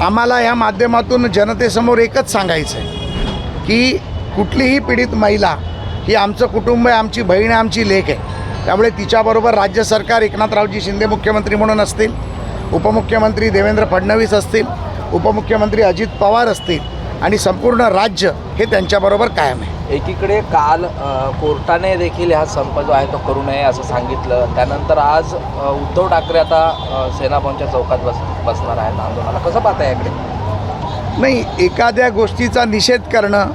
आम्हाला या माध्यमातून जनतेसमोर एकच सांगायचं आहे की कुठलीही पीडित महिला ही आमचं कुटुंब आहे आमची बहीण आहे आमची लेख आहे. त्यामुळे तिच्याबरोबर राज्य सरकार एकनाथरावजी शिंदे मुख्यमंत्री म्हणून असतील उपमुख्यमंत्री देवेंद्र फडणवीस असतील उपमुख्यमंत्री अजित पवार असतील आणि संपूर्ण राज्य हे त्यांच्याबरोबर कायम आहे. एकीकडे काल कोर्टाने देखील हा संप जो आहे तो करू नये असं सांगितलं. त्यानंतर आज उद्धव ठाकरे आता सेनापंच्या चौकात बस बसणार आहेत. आंदोलनाला कसं पाहता याकडे? नाही एखाद्या गोष्टीचा निषेध करणं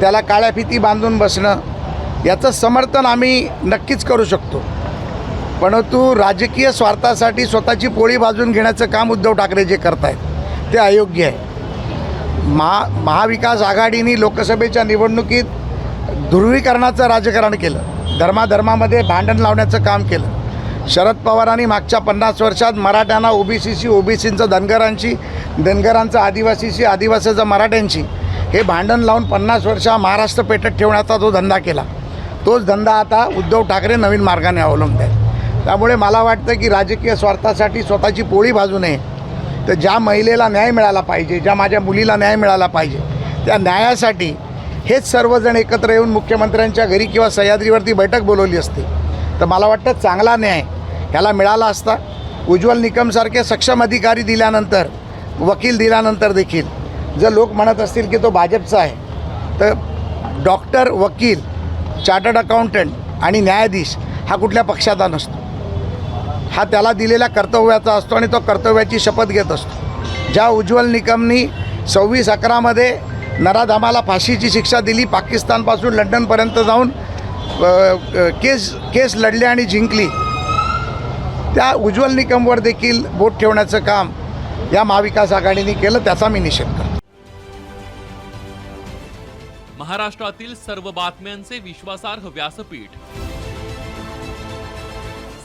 त्याला काळ्या फिती बांधून बसणं याचं समर्थन आम्ही नक्कीच करू शकतो. परंतु राजकीय स्वार्थासाठी स्वतःची पोळी भाजून घेण्याचं काम उद्धव ठाकरे जे करत आहेत ते अयोग्य आहे. महा महाविकास आघाडीने लोकसभेच्या निवडणुकीत ध्रुवीकरणाचं राजकारण केलं. धर्माधर्मामध्ये भांडण लावण्याचं काम केलं. शरद पवारांनी मागच्या पन्नास वर्षात मराठ्यांना ओबीसीशी ओबीसींचं धनगरांशी धनगरांचं आदिवासीशी आदिवासीचं मराठ्यांशी हे भांडण लावून पन्नास वर्ष महाराष्ट्र पेटत ठेवण्याचा जो धंदा केला. तोच धंदा आता उद्धव ठाकरे नवीन मार्गाने अवलंबत आहेत. त्यामुळे मला वाटतं की राजकीय स्वार्थासाठी स्वतःची पोळी भाजू नये. तर ज्या महिलेला न्याय मिळाला पाहिजे ज्या माझ्या मुलीला न्याय मिळाला पाहिजे त्या न्यायासाठी हेच सर्वजण एकत्र येऊन मुख्यमंत्र्यांच्या घरी किंवा सह्याद्रीवरती बैठक बोलवली असती. तर मला वाटतं चांगला न्याय ह्याला मिळाला असता. उज्ज्वल निकमसारखे सक्षम अधिकारी दिल्यानंतर वकील दिल्यानंतर देखील जर लोक म्हणत असतील की तो भाजपचा आहे तर डॉक्टर वकील चार्टर्ड अकाउंटंट आणि न्यायाधीश हा कुठल्या पक्षाचा नसतो. हा त्याला दिलेल्या कर्तव्याचा असतो आणि तो कर्तव्याची शपथ घेत असतो. ज्या उज्ज्वल निकमनी सव्वीस अकरामध्ये नराधामाला फाशीची शिक्षा दिली पाकिस्तानपासून लंडनपर्यंत जाऊन केस केस लढली आणि जिंकली त्या उज्ज्वल निकमवर देखील बोट ठेवण्याचं काम या महाविकास आघाडीने केलं त्याचा मी निषेध करतो. महाराष्ट्रातील सर्व बातम्यांचे विश्वासार्ह व्यासपीठ